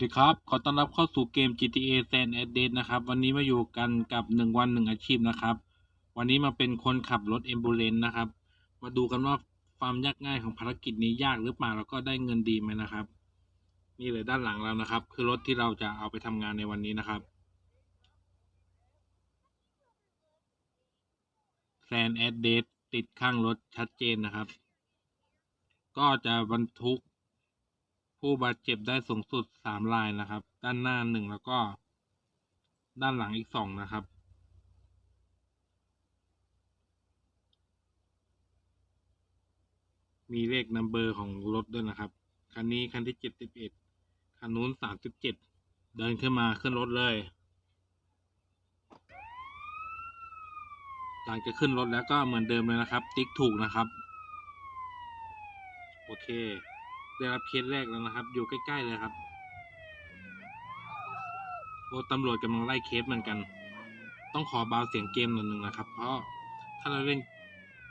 ดีครับ ขอต้อนรับเข้าสู่เกม GTA San Andreas นะครับ วันนี้มาอยู่กันกับหนึ่งวันหนึ่งอาชีพนะครับ วันนี้มาเป็นคนขับรถ a m b u l a n c e นะครับ มาดูกันว่าความยากง่ายของภารกิจนี้ยากหรือเปล่าแล้วก็ได้เงินดีไหมนะครับ นี่เลยด้านหลังเรานะครับ คือรถที่เราจะเอาไปทำงานในวันนี้นะครับ San Andreas ติดข้างรถชัดเจนนะครับ ก็จะบรรทุก ผู้บาดเจ็บได้สูงสุดสามรายนะครับ ด้านหน้าหนึ่งแล้วก็ ด้านหลังอีกสองนะครับ มีเลขนัมเบอร์ของรถด้วยนะครับ คันนี้คันที่เจ็ดสิบเอ็ดคันนู้นสามสิบเจ็ดเดินขึ้นมาขึ้นรถเลย หลังจากขึ้นรถแล้วก็เหมือนเดิมเลยนะครับ ติ๊กถูกนะครับ โอเค ได้รับเคสแรกแล้วนะครับ อยู่ใกล้ๆเลยครับ โอ้ตำรวจกำลังไล่เคสเหมือนกัน ต้องขอเบาเสียงเกมหน่อยหนึ่งนะครับ เพราะถ้าเราเล่น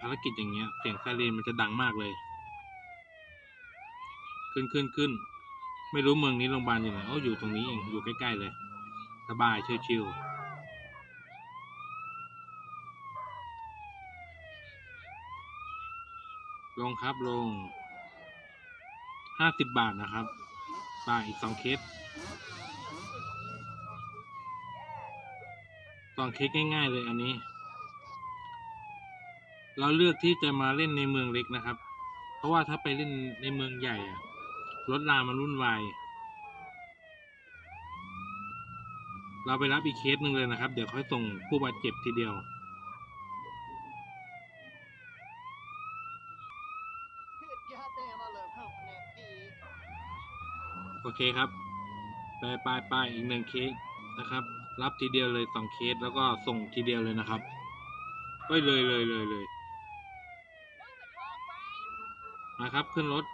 ภารกิจอย่างเงี้ย เสียงไซเรนมันจะดังมากเลย ขึ้นขึ้นขึ้น ไม่รู้เมืองนี้โรงพยาบาลอยู่ไหนโอ้อยู่ตรงนี้เอง อยู่ใกล้ๆเลย สบายชิวๆลงครับลง ห้าสิบบาทนะครับไปอีกสองเคสสองเคสง่าย ๆ เลยอันนี้ เราเลือกที่จะมาเล่นในเมืองเล็กนะครับ เพราะว่าถ้าไปเล่นในเมืองใหญ่อะรถรามันวุ่นวายเราไปรับอีกเคสหนึ่งเลยนะครับ เดี๋ยวค่อยส่งผู้บาดเจ็บทีเดียว โอเคครับ ไปไปไปอีกหนึ่งเคสนะครับ รับทีเดียวเลยสองเคสแล้วก็ส่งทีเดียวเลยนะครับก็เลยเลยเลยเลยนะครับขึ้นรถ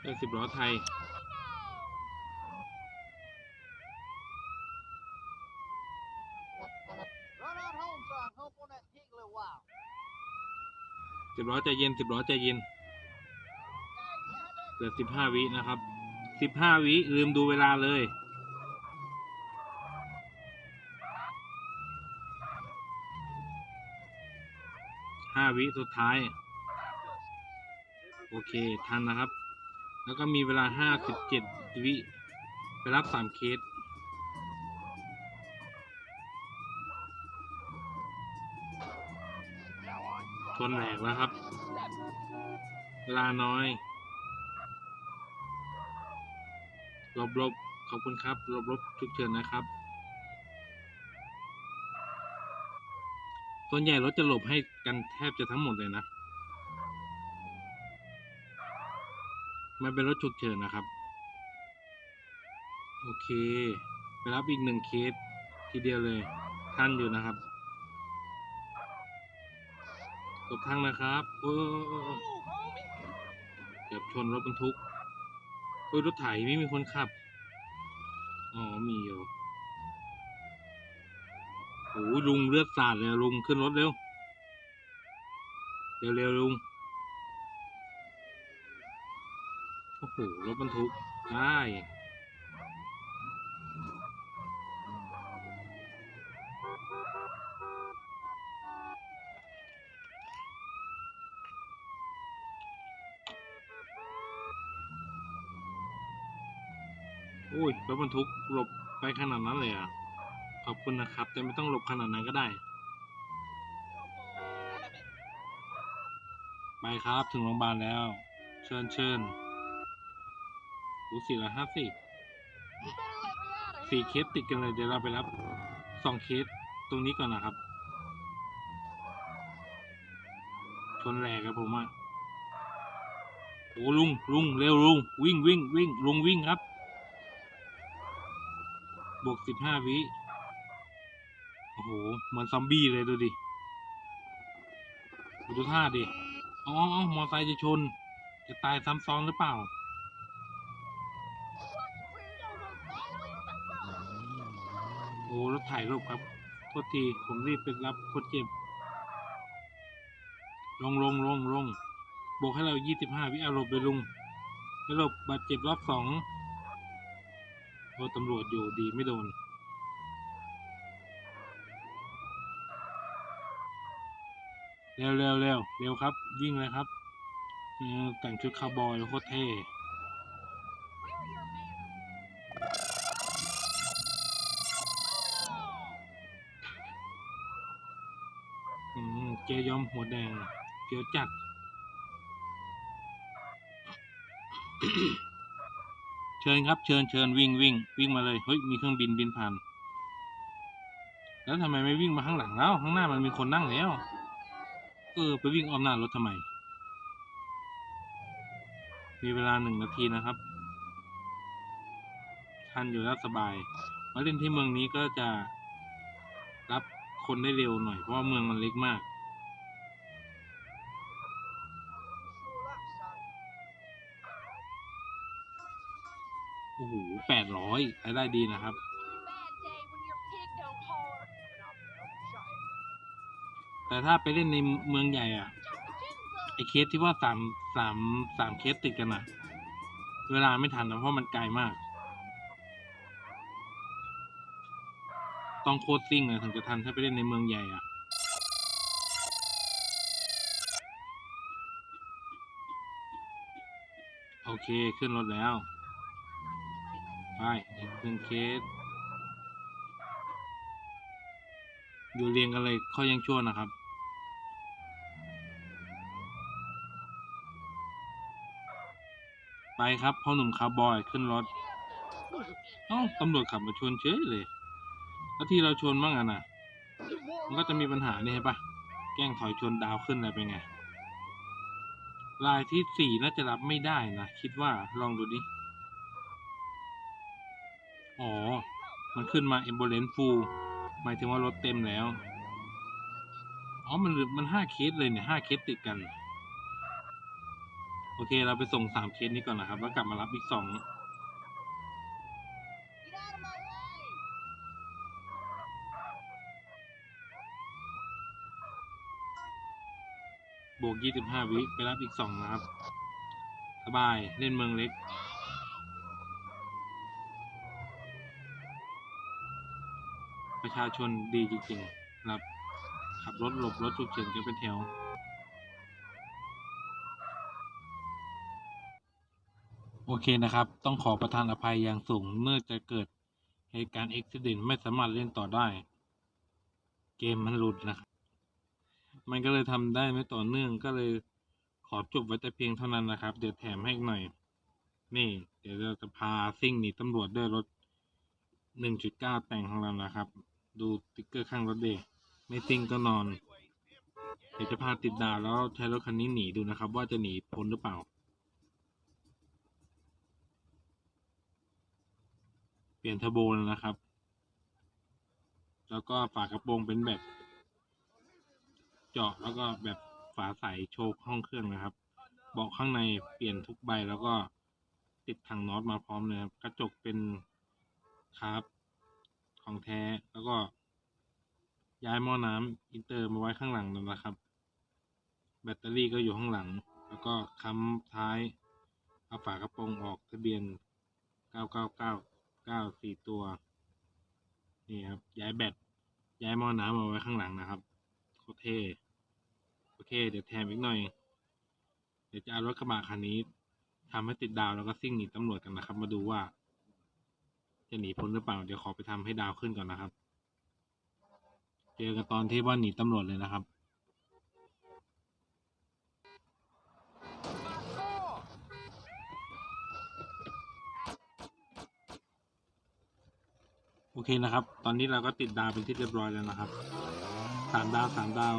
เป็นสิบล้อไทย out home so I can hump on that pig a little while. สิบล้อใจเย็นสิบล้อใจเย็นเหลือสิบห้าวินะครับสิบห้าวิลืมดูเวลาเลยห้าวิสุดท้าย โอเค ทันนะครับ แล้วก็มีเวลาห้าสิบเจ็ดวิ ไปรับสามเคส ชนแหลกแล้วครับ เวลาน้อย ลบหลบขอบคุณครับ ลบหลบฉุกเฉินนะครับ ส่วนใหญ่รถจะหลบให้กันแทบจะทั้งหมดเลยนะ มันเป็นรถฉุกเฉินนะครับ โอเค ไปรับอีกหนึ่งเคสทีเดียวเลย ท่านอยู่นะครับ กทางนะครับโอ้เกือบชนรถบรรทุกเอ้ยรถไถไม่มีคนขับ อ๋อ มีอยู่โอ้ยลุงเลือดสาดเลยลุงขึ้นรถเร็ว เร็วเร็วลุง โอ้โห รถบรรทุกใช่ อ้ยรถบรรทุกหลบไปขนาดนั้นเลยอะ ขอบคุณนะครับ แต่ไม่ต้องหลบขนาดนั้นก็ได้ ไปครับถึงโรงพยาบาลแล้ว เชิญเชิญรู้สี่ร้อยห้าสิบสี่เคสติดกันเลย เดี๋ยวเราไปรับสองเคสตรงนี้ก่อนนะครับ ชนแหลกครับผมอะโอ้ลุงลุงเร็วลุงวิ่งวิ่งวิ่งลุงวิ่งครับ บวกสิบห้าวิ โอ้โห เหมือนซอมบี้เลยดูดิ ดูท่าดิ อ๋ออ๋อมอไซค์จะชน จะตายซ้ำซ้อนหรือเปล่า โอ้รถถ่ายรูปครับโทษที ผมรีบไปรับคนเจ็บ ลงลงลงลงบอกให้เรายี่สิบห้าวิอาหลบไปลุงไปหลบบาดเจ็บรอบสอง โอ้ตำรวจอยู่ดีไม่โดน เร็วเร็วเร็วเร็วครับ วิ่งเลยครับ แต่งชุดคาวบอยโคตรเท่เจยอมหัวแดงเกียวจัด เชิญครับ เชิญเชิญวิ่งวิ่งวิ่งมาเลยเฮ้ยมีเครื่องบินบินผ่าน แล้วทำไมไม่วิ่งมาข้างหลังแล้วข้างหน้ามันมีคนนั่งแล้วเออไปวิ่งอ้อมหน้ารถทำไม มีเวลาหนึ่งนาทีนะครับทันอยู่แล้วสบาย มาเล่นที่เมืองนี้ก็จะรับคนได้เร็วหน่อยเพราะว่าเมืองมันเล็กมาก โอ้โหแปดร้อยรายได้ดีนะครับ แต่ถ้าไปเล่นในเมืองใหญ่อะ ไอเคสที่ว่าสามสามสามเคสติดกันอะ เวลาไม่ทันนะเพราะมันไกลมาก ต้องโคตรซิ่งเลยถึงจะทันถ้าไปเล่นในเมืองใหญ่อะโอเค ขึ้นรถแล้ว อีกหนึ่งเคส อยู่เรียงกันเลยเขายังชั่วนะครับ ไปครับพ่อหนุ่มคาร์บอยขึ้นรถเอ้าตำรวจขับมาชนเฉยเลย แล้วที่เราชนบ้างอะน่ะมันก็จะมีปัญหานี่ใช่ปะแกล้งถอยชนดาวขึ้นอะไรเป็นไงลายที่สี่น่าจะรับไม่ได้นะ คิดว่าลองดูดิ อ๋อ มันขึ้นมา ambulance full หมายถึงว่ารถเต็มแล้ว อ๋อ มันมันห้าเคสเลยเนี่ยห้าเคสติดกัน โอเค เราไปส่งสามเคสนี้ก่อนนะครับ แล้วกลับมารับอีกสองบวกยี่สิบห้าวิ ไปรับอีกสองนะครับ สบาย เล่นเมืองเล็ก ประชาชนดีจริงๆครับ ขับรถหลบรถฉุกเฉินกันเป็นแถวโอเคนะครับ ต้องขอประทานอภัยอย่างสูงเมื่อจะเกิดเหตุการณ์อุบิเหตุไม่สามารถเล่นต่อได้ เกมมันหลุดนะครับ มันก็เลยทำได้ไม่ต่อเนื่องก็เลยขอจบไว้แต่เพียงเท่านั้นนะครับ เดี๋ยวแถมให้อีกหน่อย นี่ เดี๋ยวเราจะพาซิ่งหนีตำรวจด้วยรถ 1.9 แต่งของเรานะครับ ดูติ๊กเกอร์ข้างรถเดไม่ซิ่งก็นอน เดี๋ยวจะพาติดดาวแล้วใช้รถคันนี้หนีดูนะครับ ว่าจะหนีพ้นหรือเปล่า เปลี่ยนเทอร์โบแล้วนะครับ แล้วก็ฝากระโปรงเป็นแบบ เจาะแล้วก็แบบฝาใสโชว์ห้องเครื่องนะครับ เบาะข้างในเปลี่ยนทุกใบแล้วก็ติดถังน็อตมาพร้อมเลยครับ กระจกเป็นคาร์บ ของแท้ แล้วก็ย้ายหม้อน้ำอินเตอร์มาไว้ข้างหลังนั่นนะครับ แบตเตอรี่ก็อยู่ข้างหลัง แล้วก็ค้ำท้ายเอาฝากระโปรงออกทะเบียน 999 94 ตัว นี่ครับ ย้ายแบต ย้ายหม้อน้ำมาไว้ข้างหลังนะครับ โคเท่โอเค เดี๋ยวแถมอีกหน่อย เดี๋ยวจะเอารถกระบะคันนี้ทำให้ติดดาวแล้วก็ซิ่งหนีตำรวจกันนะครับ มาดูว่า จะหนีพ้นหรือเปล่า เดี๋ยวขอไปทำให้ดาวขึ้นก่อนนะครับ เจอกันตอนที่ว่าหนีตำรวจเลยนะครับ โอเคนะครับ ตอนนี้เราก็ติดดาวเป็นที่เรียบร้อยแล้วนะครับสามดาวสามดาว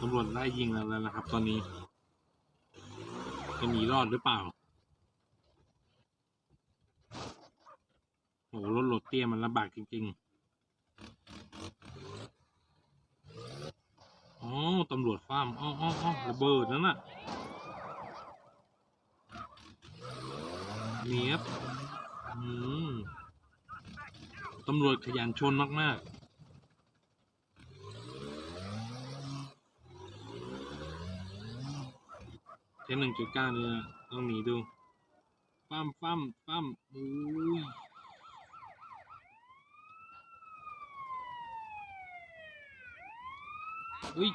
ตำรวจไล่ยิงเราแล้วนะครับ ตอนนี้จะหนีรอดหรือเปล่า เตี้ยมันลำบากจริงๆ อ๋อ ตำรวจฟาร์มอ๋ออ๋อระเบิดนั่นน่ะเนียบอืมตำรวจขยันชนมากมากเทนหนึ่งจุดเก้าเนี่ยต้องหนีดู ปั้มปั้มปั้มอุ้ย อุ้ย